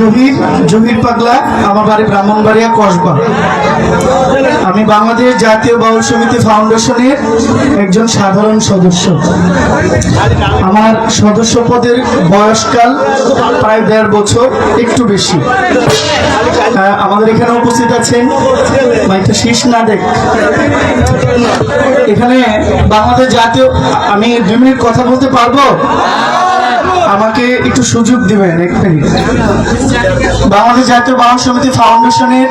জহির জহির পাগলা, আমার বাড়ি ব্রাহ্মণবাড়িয়া, কসবা। আমি বাংলাদেশ জাতীয় বাউল সমিতি ফাউন্ডেশনের একজন সাধারণ সদস্য। আমার সদস্য পদের বয়সকাল প্রায় দেড় বছর, একটু বেশি। আমাদের এখানে উপস্থিত আছেন মাইকে শীষ না দেখ এখানে বাংলাদেশ জাতীয় আমি দুই মিনিট কথা বলতে পারব? আমাকে একটু সুযোগ দিবেন মিনিট বাংলাদেশ জাতীয় বাহন সমিতি ফাউন্ডেশনের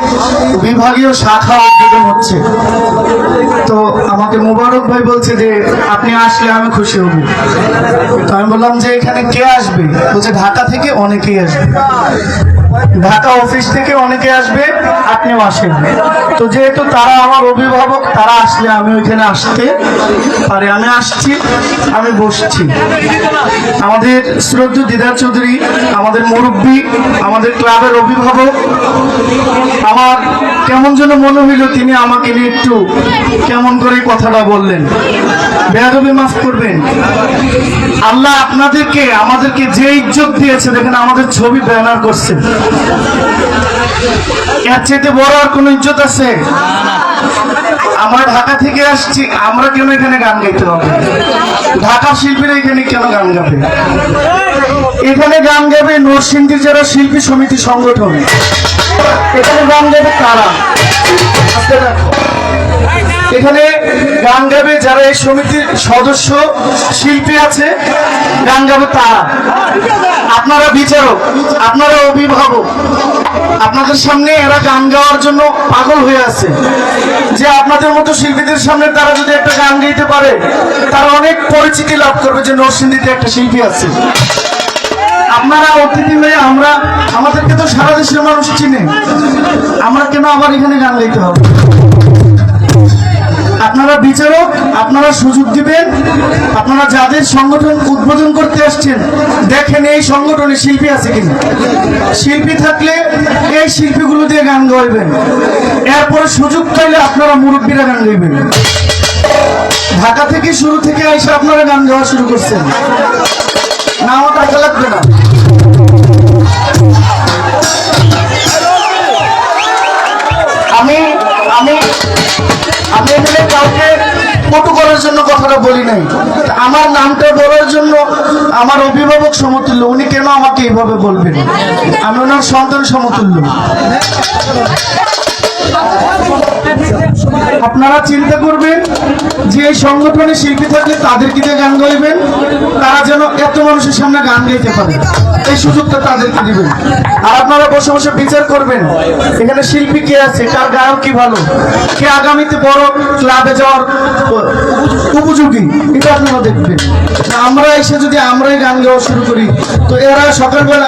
বিভাগীয় শাখা উদ্বোধন হচ্ছে। তো আমাকে মুবারক ভাই বলছে যে, আপনি আসলে আমি খুশি হব। তো আমি বললাম যে, এখানে কে আসবে? বলছে, ঢাকা থেকে অনেকেই আসবে। ঢাকা অফিস থেকে অনেকে আসবে, আপনিও আসেন। তো যেহেতু তারা আমার অভিভাবক, তারা আসলে আমি ওইখানে আসতে পারি। আমি আসছি, আমি বসছি। আমাদের শ্রদ্ধ দিদার চৌধুরী, আমাদের মুরব্বী, আমাদের ক্লাবের অভিভাবক, আমার কেমন যেন মনে হইল তিনি আমাকে নিয়ে একটু কেমন করে কথাটা বললেন। বেয়াদবি মাফ করবেন। আল্লাহ আপনাদেরকে, আমাদেরকে যে ইজ্জত দিয়েছে, দেখেন আমাদের ছবি ব্যানার করছে। এর চাইতে বড় আর কোনো ইজ্জত আছে? আমরা ঢাকা থেকে আসছি, আমরা কেন এখানে গান গাইতে হবে? ঢাকা শিল্পীরা এখানে কেন গান গাবে? এখানে গান গাবে নরসিংদীর যারা শিল্পী সমিতি সংগঠন। এখানে গান গাবে তারা। এখানে গান গাবে যারা এই সমিতির সদস্য, শিল্পী আছে, গান গাবে তারা। আপনারা বিচারক, আপনারা অভিভাবক, আপনাদের সামনে এরা গান গাওয়ার জন্য পাগল হয়ে আছে। যে আপনাদের মতো শিল্পীদের সামনে তারা যদি একটা গান গাইতে পারে, তারা অনেক পরিচিতি লাভ করবে যে নরসিংদীতে একটা শিল্পী আছে। আপনারা অতিথি হয়ে আমরা, আমাদেরকে তো সারা দেশের মানুষ চিনে। আমরা কেন আবার এখানে গান গাইতে হবে? আপনারা বিচারক, আপনারা সুযোগ দিবেন। আপনারা যাদের সংগঠন উদ্বোধন করতে আসছেন, দেখেন এই সংগঠনে শিল্পী আছে কিনা। শিল্পী থাকলে এই শিল্পীগুলো দিয়ে গান গাইবেন। এরপরে সুযোগ পাইলে আপনারা মুরব্বীরা গান গাইবেন। ঢাকা থেকে শুরু থেকে এসে আপনারা গান গাওয়া শুরু করছেন। না আমার টাকা লাগবে না। আমি আমি আমি এখানে কাউকে কটু করার জন্য কথাটা বলি নাই। আমার নামটা বলার জন্য আমার অভিভাবক সমতুল্য, উনি কেন আমাকে এইভাবে বলবেন? আমি ওনার সন্তান সমতুল্য। আপনারা চিন্তা করবেন যে এই সংগঠনে শিল্পী থাকলে তাদেরকে গান গাইবেন, তারা যেন এত মানুষের সামনে গান গাইতে পারে। এই সুযোগটা তাদেরকে দিবেন। আর আপনারা বসে বসে বিচার করবেন। এখানে শিল্পী কে আছে? কার গায়ক কি ভালো? কে আগামীতে বড় ক্লাবে যাওয়ার উপযোগী? এটা আপনারা দেখবেন। আমরা এসে যদি আমরাই গান গাওয়া শুরু করি, তো এরা সকালবেলা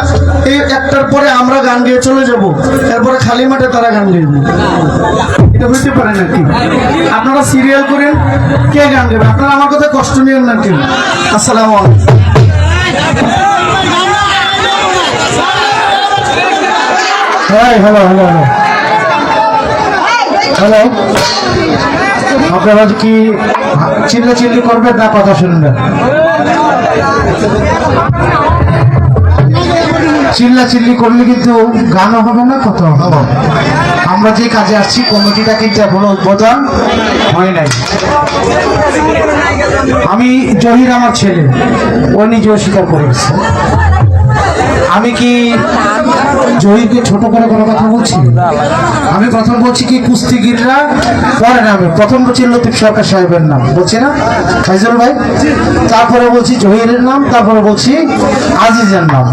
এই একটার পরে আমরা গান গেয়ে চলে যাব। এরপরে খালি মাঠে তারা গান গাইবে এটা হইতে পারে নাকি? আপনারা সিরিয়াল করেন, কে গান গাবে? আপনারা আমার কথা কষ্ট নিয়েন না কেন? আসসালামু আলাইকুম। হ্যাঁ হ্যালো হ্যালো হ্যালো হ্যালো আপনারা কি চিল্লা চিল্লি করবেন না কথা শুনবেন? চিল্লা চিল্লি করলে কিন্তু গানও হবে না কত হবে। আমরা যে কাজে আসছি, কমিটিটা কিন্তু এখনও উদ্বোধন হয় নাই। আমি জহির আমার ছেলে, ও নিজেও স্বীকার করেছে। আমি কি জহিরকে ছোট করে কোনো কথা বলছি? আমি প্রথম বলছি কি কুস্তিগিররা পরে নামে প্রথম বলছি লতিফ সরকার সাহেবের নাম। বলছি না? ফাইজুল ভাই? তারপরে বলছি জহিরের নাম তারপরে বলছি আজিজের নাম।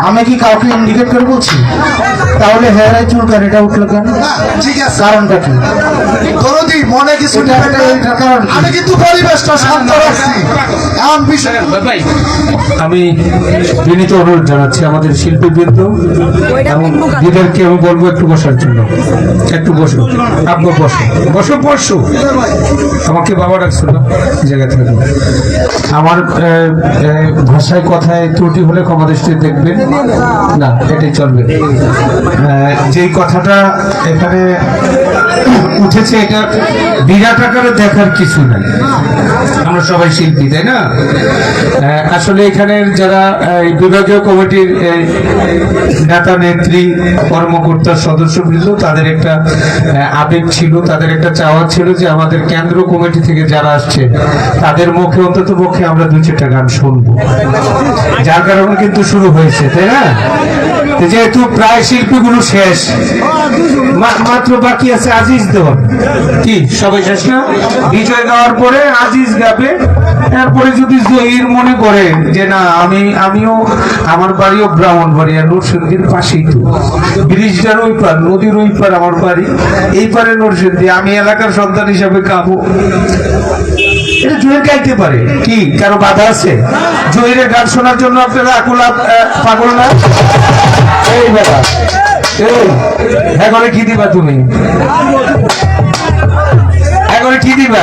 আমি কি কাউকে ইন্ডিকেট করে বলছি? তাহলে হেয়ারাই চুলকানিটা উঠল কেন? ঠিক আছে। কারণটা কি? মনে কিছু এটা- আমি কিন্তু পরিবেশটা শান্ত রাখছি। আমি বিনীত অনুরোধ জানাচ্ছি আমাদের শিল্পীবৃন্দ এবং দিদারকে আমি বলব একটু বসার জন্য। একটু বসো আব্বু বসো বসো বসো আমাকে বাবা ডাকছিল। জায়গা থেকে আমার ভাষায় কথায় ত্রুটি হলে ক্ষমা দৃষ্টি দেখবেন। না এটাই চলবে। যেই কথাটা এখানে উঠেছে, এটা বিরাট আকারে দেখার কিছু নাই। আমরা সবাই শিল্পী, তাই না? আসলে এখানের যারা বিভাগীয় কমিটির নেতা, নেত্রী, কর্মকর্তা, সদস্যবৃন্দ, তাদের একটা আবেগ ছিল, তাদের একটা চাওয়া ছিল যে আমাদের কেন্দ্র কমিটি থেকে যারা আসছে, তাদের মুখে, অন্তত পক্ষে আমরা দু চারটা গান শুনব। যার কারণে কিন্তু শুরু হয়েছে, তাই না? যেহেতু প্রায় শিল্পীগুলো শেষ মাত্র বাকি আছে আজিজ দেওয়ার। কি সবাই শেষ না? বিজয় গাওয়ার পরে আজিজ গাবে তারপরে যদি জহির মনে করে যে না আমি আমিও আমার বাড়িও ব্রাহ্মণবাড়ি আর নরসিংদীর পাশেই তো। ব্রিজটার ওই পার নদীর ওই পার আমার বাড়ি। এই পারে নরসিংদী আমি এলাকার সন্তান হিসাবে কাবো এটা জহির গাইতে পারে। কি কারও বাধা আছে? জহিরের গান শোনার জন্য আপনারা আকুলা পাগল না? এই এই এখন কি দিবা তুমি? এখন কি দিবা?